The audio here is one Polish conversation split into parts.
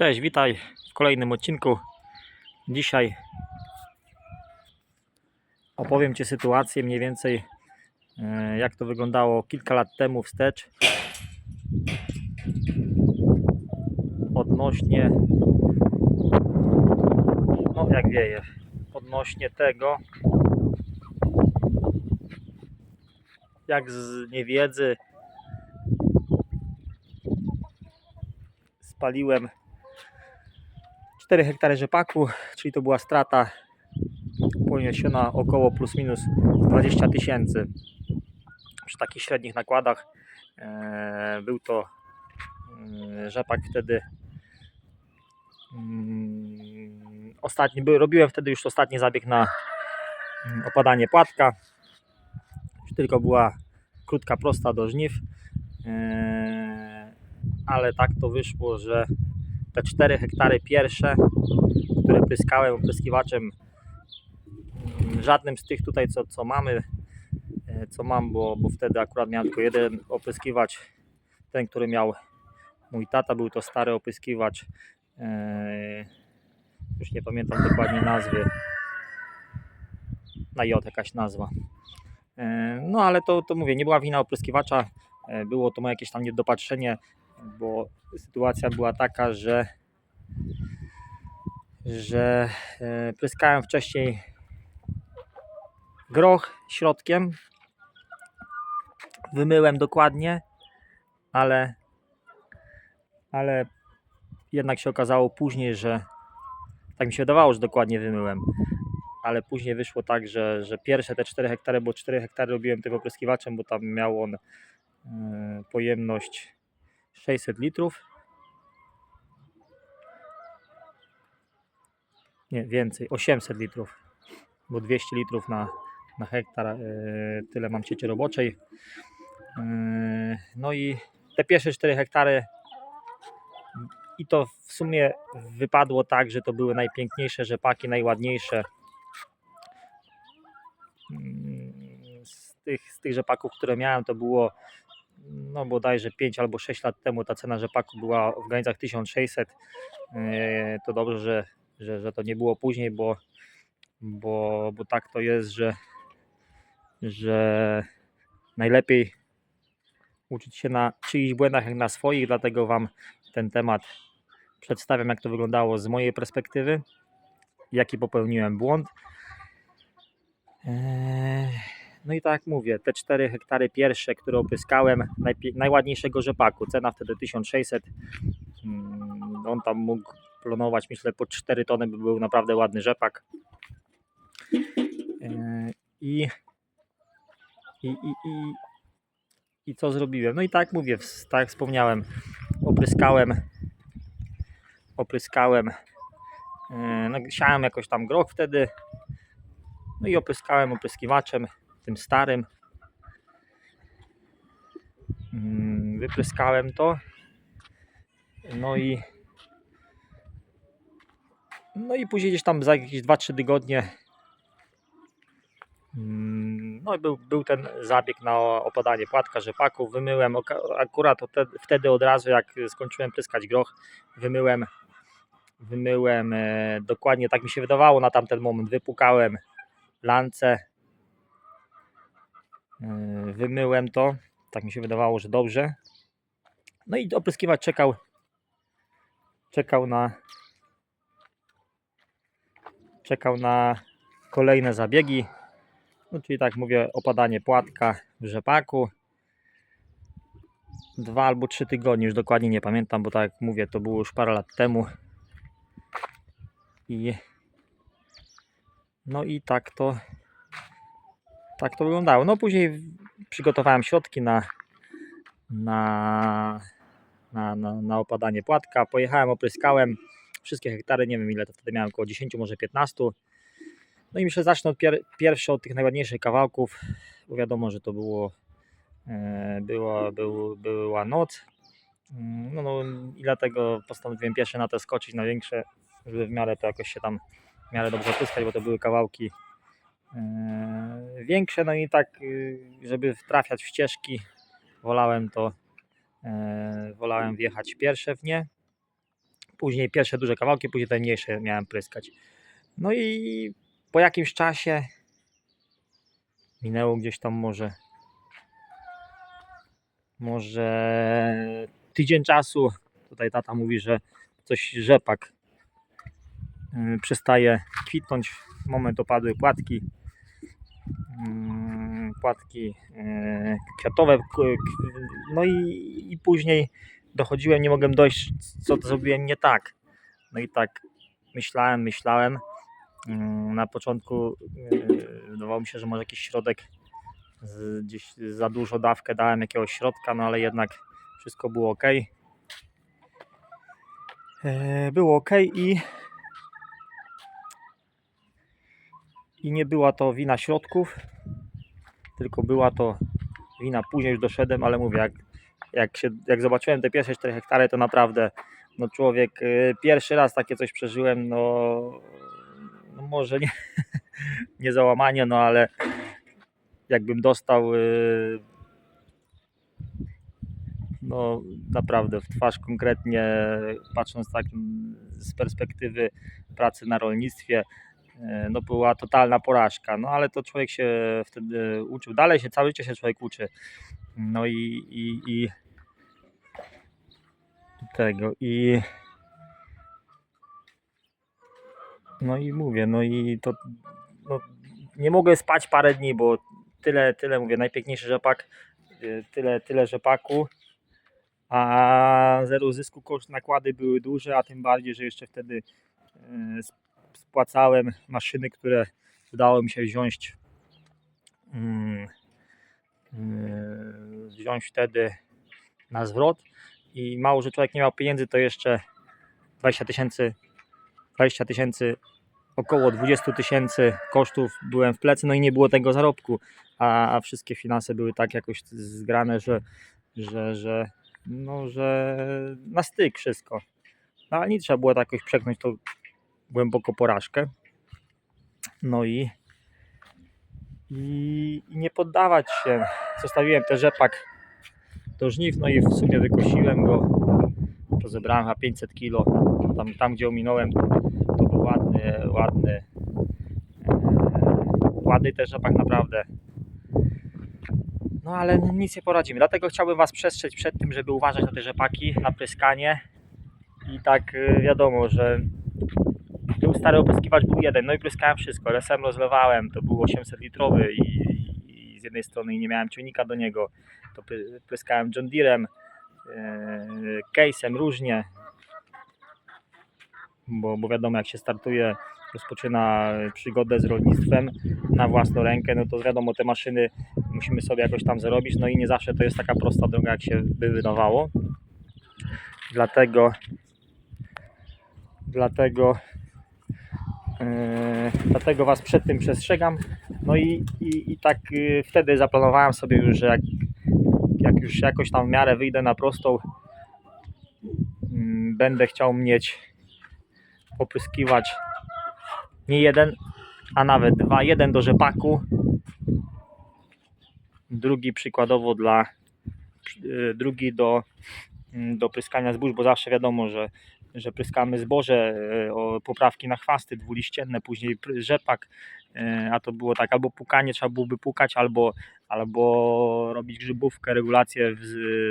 Cześć, witaj w kolejnym odcinku. Dzisiaj opowiem Ci sytuację mniej więcej e, jak to wyglądało kilka lat temu wstecz odnośnie no jak wieje odnośnie tego jak z niewiedzy spaliłem 4 hektary rzepaku, czyli to była strata poniesiona około plus minus 20 tysięcy przy takich średnich nakładach. e, Był to e, rzepak wtedy mm, ostatni, robiłem wtedy już ostatni zabieg na mm, opadanie płatka. Tylko była krótka, prosta do żniw. E, Ale tak to wyszło, że te 4 hektary pierwsze, które pryskałem opryskiwaczem, żadnym z tych tutaj, co, co mamy, e, co mam, bo, bo wtedy akurat miałem tylko jeden opryskiwacz, ten, który miał mój tata, był to stary opryskiwacz, e, już nie pamiętam dokładnie nazwy, na J jakaś nazwa. E, No ale to, to mówię, nie była wina opryskiwacza, było to moje jakieś tam niedopatrzenie, bo sytuacja była taka, że że e, pryskałem wcześniej groch środkiem. Wymyłem dokładnie, ale ale jednak się okazało później, że tak mi się wydawało, że dokładnie wymyłem. Ale później wyszło tak, że, że pierwsze te 4 hektary, bo 4 hektary robiłem tym opryskiwaczem, bo tam miał on e, pojemność 600 litrów. Nie, więcej, 800 litrów, bo 200 litrów na, na hektar, e, tyle mam sieci roboczej. E, no i te pierwsze 4 hektary i to w sumie wypadło tak, że to były najpiękniejsze rzepaki, najładniejsze. Mm, Z tych, z tych rzepaków, które miałem, to było no bodajże 5 albo 6 lat temu ta cena rzepaku była w granicach 1600. E, To dobrze, że, że, że to nie było później, bo, bo, bo tak to jest, że, że najlepiej uczyć się na czyichś błędach jak na swoich, dlatego Wam ten temat przedstawiam, jak to wyglądało z mojej perspektywy, jaki popełniłem błąd. Eee, No i tak jak mówię, te 4 hektary pierwsze, które opryskałem, najpie- najładniejszego rzepaku, cena wtedy 1600. Mm, On tam mógł plonować, myślę, po 4 tony by był naprawdę ładny rzepak. Eee, I, i, i, i, i co zrobiłem? No i tak mówię, tak wspomniałem, opryskałem, opryskałem, eee, no, siałem jakoś tam groch wtedy, no i opryskałem opryskiwaczem, tym starym. Mm, Wypryskałem to. No i no i później gdzieś tam za jakieś 2-3 tygodnie mm, no był, był ten zabieg na opadanie płatka, rzepaków. Wymyłem akurat wtedy od razu jak skończyłem pryskać groch, wymyłem wymyłem e, dokładnie tak mi się wydawało na tamten moment. Wypukałem lance Wymyłem to. Tak mi się wydawało, że dobrze. No i opryskiwacz czekał. Czekał na. Czekał na kolejne zabiegi. No, czyli tak mówię, opadanie płatka w rzepaku. Dwa albo trzy tygodnie, już dokładnie nie pamiętam, bo tak jak mówię, to było już parę lat temu. I no i tak to tak to wyglądało. No później przygotowałem środki na, na, na, na, na opadanie płatka. Pojechałem, opryskałem wszystkie hektary, nie wiem ile to wtedy miałem, około 10, może 15. No i myślę, zacznę od pier pierwsze od tych najładniejszych kawałków, bo wiadomo, że to było, e, było, był, była noc. Mm, No, no i dlatego postanowiłem pierwsze na to skoczyć, na większe, żeby w miarę to jakoś się tam w miarę dobrze opryskać, bo to były kawałki większe, no i tak, y, żeby trafiać w ścieżki, wolałem to, e, wolałem wjechać pierwsze w nie. Później pierwsze duże kawałki, później te mniejsze miałem pryskać. No i po jakimś czasie minęło gdzieś tam może może tydzień czasu. Tutaj tata mówi, że coś rzepak yy, przestaje kwitnąć. Moment opadły płatki. Mm, Płatki yy, kwiatowe. No i, i później dochodziłem, nie mogłem dojść, co zrobiłem nie tak. No i tak myślałem, myślałem. Mm, Na początku yy, wydawało mi się, że może jakiś środek gdzieś za dużo dawkę dałem jakiegoś środka, no ale jednak wszystko było ok. Było ok i i nie była to wina środków, tylko była to wina później już doszedłem, ale mówię, jak, jak, się, jak zobaczyłem te pierwsze 4 hektary, to naprawdę no człowiek, y, pierwszy raz takie coś przeżyłem, no, no może nie, nie załamanie, no ale jakbym dostał y, no naprawdę w twarz konkretnie, patrząc tak z perspektywy pracy na rolnictwie, no była totalna porażka, no ale to człowiek się wtedy uczył, dalej się, całe życie się człowiek uczy, no i, i, i tego i no i mówię, no i to no, nie mogę spać parę dni, bo tyle, tyle mówię, najpiękniejszy rzepak, y, tyle, tyle rzepaku, a zero zysku, koszt nakłady były duże, a tym bardziej, że jeszcze wtedy y, spłacałem maszyny, które udało mi się wziąć mm, y, wziąć wtedy na zwrot i mało, że człowiek nie miał pieniędzy, to jeszcze 20 tysięcy 20 tysięcy około 20 tysięcy kosztów byłem w plecy, no i nie było tego zarobku, a, a wszystkie finanse były tak jakoś zgrane, że, że, że, no, że na styk wszystko. No, ale nie trzeba było tak jakoś przeknąć to głęboko porażkę. No i, i, i nie poddawać się. Zostawiłem ten rzepak do żniw, no i w sumie wykosiłem go. To zebrałem chyba 500 kg. Tam, tam gdzie ominąłem, to był ładny, ładny, e, ładny też rzepak naprawdę. No ale nic nie poradzimy. Dlatego chciałbym Was przestrzec przed tym, żeby uważać na te rzepaki, na pryskanie. I tak e, wiadomo, że był stary opryskiwacz, był jeden, no i pryskałem wszystko. LSM rozlewałem, to był 800 litrowy i, i, z jednej strony nie miałem ciągnika do niego, to pry- pryskałem John Deerem, e, case'em różnie, bo, bo wiadomo jak się startuje, rozpoczyna przygodę z rolnictwem na własną rękę, no to wiadomo te maszyny musimy sobie jakoś tam zarobić, no i nie zawsze to jest taka prosta droga jak się by wydawało. Dlatego dlatego Yy, dlatego Was przed tym przestrzegam. No i, i, i tak yy, wtedy zaplanowałem sobie już, że jak, jak już jakoś tam w miarę wyjdę na prostą, mm, będę chciał mieć opryskiwać nie jeden, a nawet dwa. Jeden do rzepaku, drugi przykładowo dla yy, drugi do, mm, do pryskania zbóż, bo zawsze wiadomo, że że pryskamy zboże, e, poprawki na chwasty dwuliścienne, później rzepak, e, a to było tak, albo pukanie trzeba byłoby pukać, albo, albo robić grzybówkę, regulację w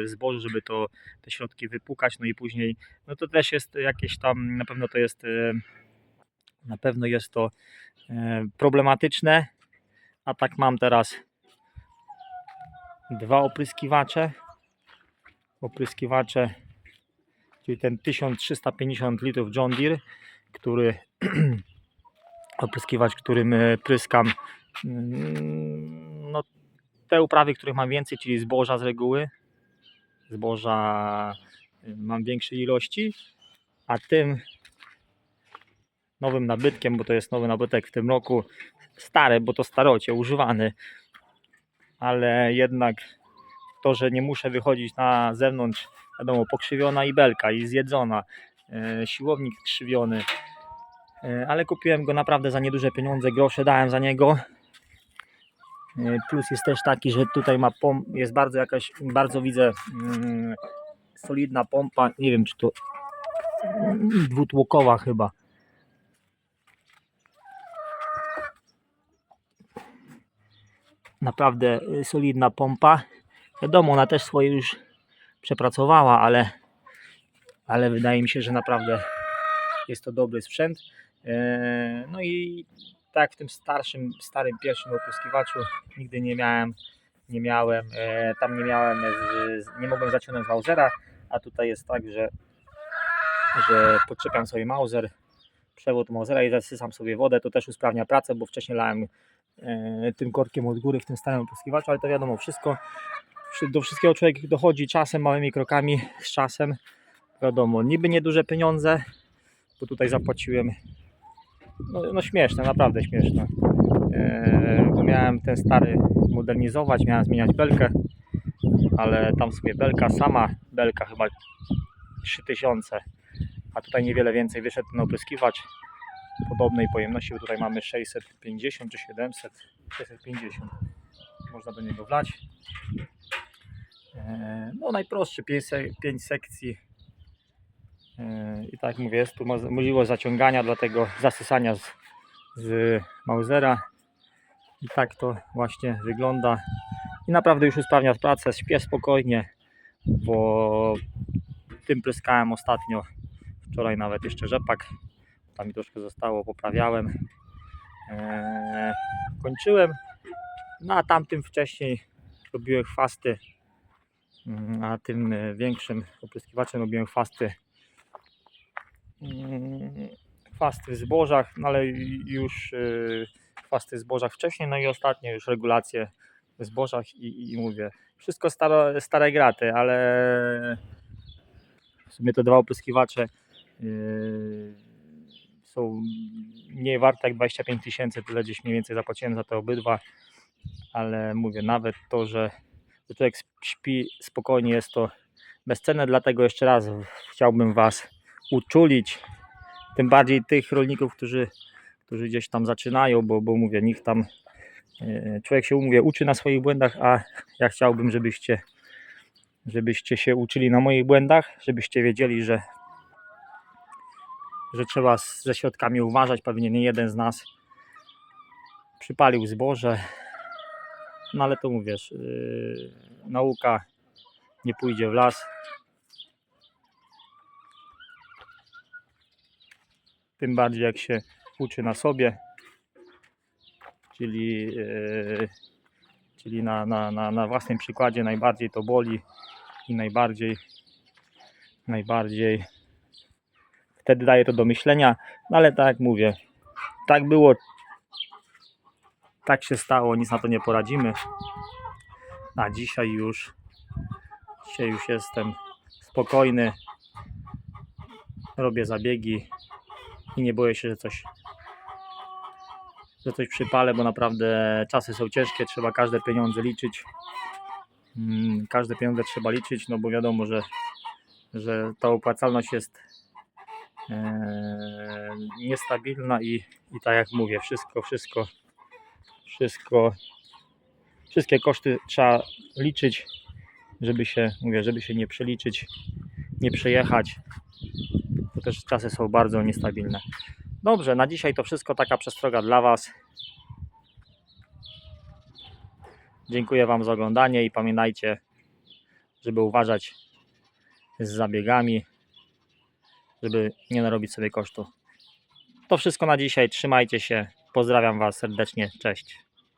zbożu, żeby to te środki wypukać, no i później, no to też jest jakieś tam, na pewno to jest, e, na pewno jest to problematyczne, a tak mam teraz dwa opryskiwacze, opryskiwacze czyli ten 1350 litrów John Deere, który opryskiwacz, którym e, pryskam mm, no, te uprawy, których mam więcej, czyli zboża z reguły. Zboża y, mam większe ilości, a tym nowym nabytkiem, bo to jest nowy nabytek w tym roku, stary, bo to starocie, używany, ale jednak to, że nie muszę wychodzić na zewnątrz wiadomo, pokrzywiona i belka i zjedzona, e, siłownik krzywiony, E, ale kupiłem go naprawdę za nieduże pieniądze, grosze dałem za niego. E, Plus jest też taki, że tutaj ma pom- jest bardzo jakaś, bardzo widzę mm, solidna pompa, nie wiem czy to dwutłokowa chyba. Naprawdę y, solidna pompa. Wiadomo, ona też swoje już przepracowała, ale, ale wydaje mi się, że naprawdę jest to dobry sprzęt. Eee, No i tak w tym starszym, starym pierwszym opryskiwaczu nigdy nie miałem, nie miałem, e, tam nie miałem, z, nie mogłem zaciągnąć Mausera, a tutaj jest tak, że, że podczepiam sobie Mauser, przewód Mausera i zasysam sobie wodę, to też usprawnia pracę, bo wcześniej lałem e, tym korkiem od góry w tym starym opryskiwaczu, ale to wiadomo, wszystko, wszy- do wszystkiego człowiek dochodzi czasem, małymi krokami, z czasem, wiadomo, niby nieduże pieniądze, bo tutaj zapłaciłem. No, no śmieszne, naprawdę śmieszne. Eee, bo miałem ten stary modernizować, miałem zmieniać belkę, ale tam sobie belka, sama belka chyba 3000, a tutaj niewiele więcej wyszedł ten opryskiwacz. Podobnej pojemności, bo tutaj mamy 650 czy 700, 650 można do niego wlać. Eee, no najprostszy 5, sekcji Yy, I tak mówię, jest tu mo- możliwość zaciągania, dlatego zasysania z, z Mausera. I tak to właśnie wygląda. I naprawdę już usprawnia pracę, śpię spokojnie, bo tym pryskałem ostatnio. Wczoraj nawet jeszcze rzepak. Tam mi troszkę zostało, poprawiałem. Eee, kończyłem. No a tamtym wcześniej robiłem chwasty. Mm, A tym e, większym opryskiwaczem robiłem chwasty mm, chwasty w zbożach, no ale już y, chwasty w zbożach wcześniej, no i ostatnio już regulacje w zbożach i, i mówię, wszystko staro, stare graty, ale w sumie te dwa opryskiwacze y, są mniej warte jak 25 tysięcy, tyle gdzieś mniej więcej zapłaciłem za te obydwa, ale mówię, nawet to, że człowiek śpi spokojnie jest to bezcenne, dlatego jeszcze raz chciałbym Was uczulić, tym bardziej tych rolników, którzy, którzy gdzieś tam zaczynają, bo, bo mówię, niech tam e, człowiek się mówię, uczy na swoich błędach, a ja chciałbym, żebyście, żebyście się uczyli na moich błędach, żebyście wiedzieli, że, że trzeba ze środkami uważać. Pewnie nie jeden z nas przypalił zboże, no ale to mówisz, yy, nauka nie pójdzie w las. Tym bardziej jak się uczy na sobie, czyli, yy, czyli na, na, na, na własnym przykładzie najbardziej to boli i najbardziej, najbardziej wtedy daje to do myślenia, no ale tak jak mówię, tak było, tak się stało, nic na to nie poradzimy. A dzisiaj już, dzisiaj już jestem spokojny, robię zabiegi i nie boję się, że coś, że coś przypalę, bo naprawdę czasy są ciężkie, trzeba każde pieniądze liczyć. Mm, Każde pieniądze trzeba liczyć, no bo wiadomo, że, że ta opłacalność jest e, niestabilna i, i tak jak mówię, wszystko, wszystko, wszystko, wszystkie koszty trzeba liczyć, żeby się, mówię, żeby się nie przeliczyć, nie przejechać, bo też czasy są bardzo niestabilne. Dobrze, na dzisiaj to wszystko, taka przestroga dla Was. Dziękuję Wam za oglądanie i pamiętajcie, żeby uważać z zabiegami, żeby nie narobić sobie kosztu. To wszystko na dzisiaj. Trzymajcie się. Pozdrawiam Was serdecznie. Cześć.